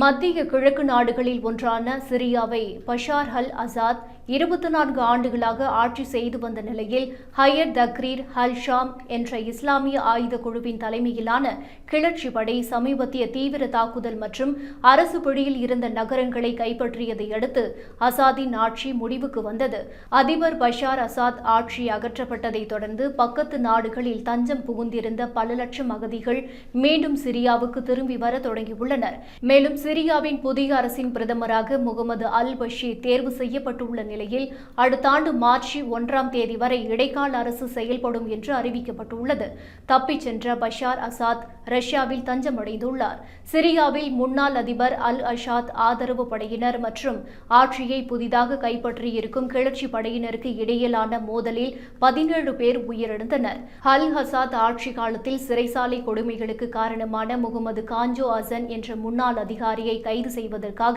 மத்திய கிழக்கு நாடுகளில் ஒன்றான சிரியாவை பஷார் அல் அசாத் இருபத்தி நான்கு ஆண்டுகளாக ஆட்சி செய்து வந்த நிலையில் ஹையர் தக்ரீர் ஹல் ஷாம் என்ற இஸ்லாமிய ஆயுத குழுவின் தலைமையிலான கிளர்ச்சி படை சமீபத்திய தீவிர தாக்குதல் மற்றும் அரசு பிடியில் இருந்த நகரங்களை கைப்பற்றியதை அடுத்து அசாதின் ஆட்சி முடிவுக்கு வந்தது. அதிபர் பஷார் அசாத் ஆட்சி அகற்றப்பட்டதைத் தொடர்ந்து பக்கத்து நாடுகளில் தஞ்சம் புகுந்திருந்த பல லட்சம் அகதிகள் மீண்டும் சிரியாவுக்கு திரும்பி வர தொடங்கியுள்ளனர். மேலும் சிரியாவின் புதிய அரசின் பிரதமராக முகமது அல் பஷீர் தேர்வு செய்யப்பட்டுள்ள நிலையில் அடுத்த ஆண்டு மார்ச் ஒன்றாம் தேதி வரை இடைக்கால அரசு செயல்படும் என்று அறிவிக்கப்பட்டுள்ளது. தப்பிச் சென்ற பஷார் அசாத் ரஷ்யாவில் தஞ்சமடைந்துள்ளார். சிரியாவில் முன்னாள் அதிபர் அல் அஷாத் ஆதரவு படையினர் மற்றும் ஆட்சியை புதிதாக கைப்பற்றியிருக்கும் கிளர்ச்சி படையினருக்கு இடையிலான மோதலில் பதினேழு பேர் உயிரிழந்தனர். அல் ஹசாத் ஆட்சி காலத்தில் சிறைசாலை கொடுமைகளுக்கு காரணமான முகமது காஞ்சோ அசன் என்ற முன்னாள் அதிகாரி அதிகாரியை கைது செய்வதற்காக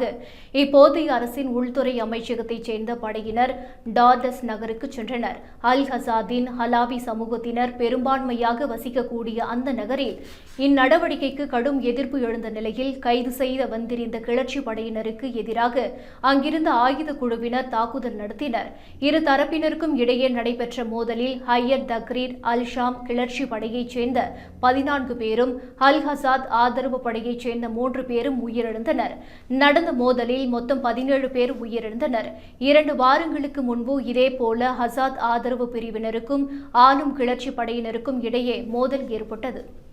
இப்போதைய அரசின் உள்துறை அமைச்சகத்தைச் சேர்ந்த படையினர் டார்டஸ் நகருக்கு சென்றனர். அல் ஹசாதின் ஹலாவி சமூகத்தினர் பெரும்பான்மையாக வசிக்கக்கூடிய அந்த நகரில் இந்நடவடிக்கைக்கு கடும் எதிர்ப்பு எழுந்த நிலையில் கைது செய்த வந்திருந்த கிளர்ச்சி படையினருக்கு எதிராக அங்கிருந்த ஆயுத குழுவினர் தாக்குதல் நடத்தினர். இரு தரப்பினருக்கும் இடையே நடைபெற்ற மோதலில் ஹையர் தக்ரீர் அல் ஷாம் கிளர்ச்சி படையைச் சேர்ந்த பதினான்கு பேரும் அல் ஹசாத் ஆதரவு படையைச் சேர்ந்த மூன்று பேரும் உயிர் உயிரிழந்தனர். நடந்த மோதலில் மொத்தம் பதினேழு பேர் உயிரிழந்தனர். இரண்டு வாரங்களுக்கு முன்பு இதேபோல ஹசாத் ஆதரவு பிரிவினருக்கும் ஆளும் கிளர்ச்சி படையினருக்கும் இடையே மோதல் ஏற்பட்டது.